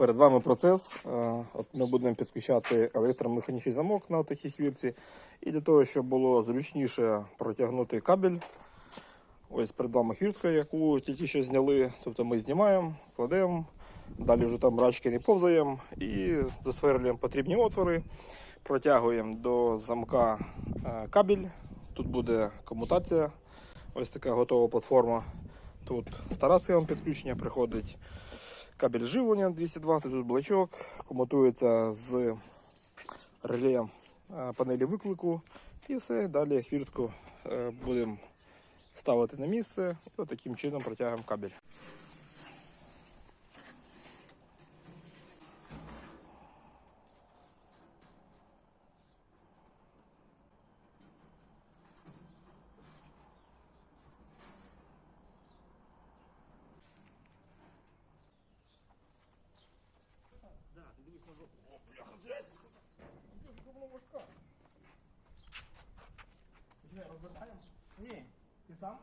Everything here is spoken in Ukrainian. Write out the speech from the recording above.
Перед вами процес. Е, От ми будемо підключати електромеханічний замок на такій хвірці. І для того, щоб було зручніше протягнути кабель. Ось перед вами хвіртка, яку тільки що зняли. Тобто ми знімаємо, кладемо, далі вже там рачки не повзаємо і засверлюємо потрібні отвори, протягуємо до замка е, кабель. Тут буде комутація. Ось така готова платформа. Тут стара схема підключення приходить кабель живлення 220, тут блочок, комутується з реле е, панелі виклику. І все, далі хвіртку е, будемо ставити на місце і таким чином протягуємо кабель. Ні, ти сам?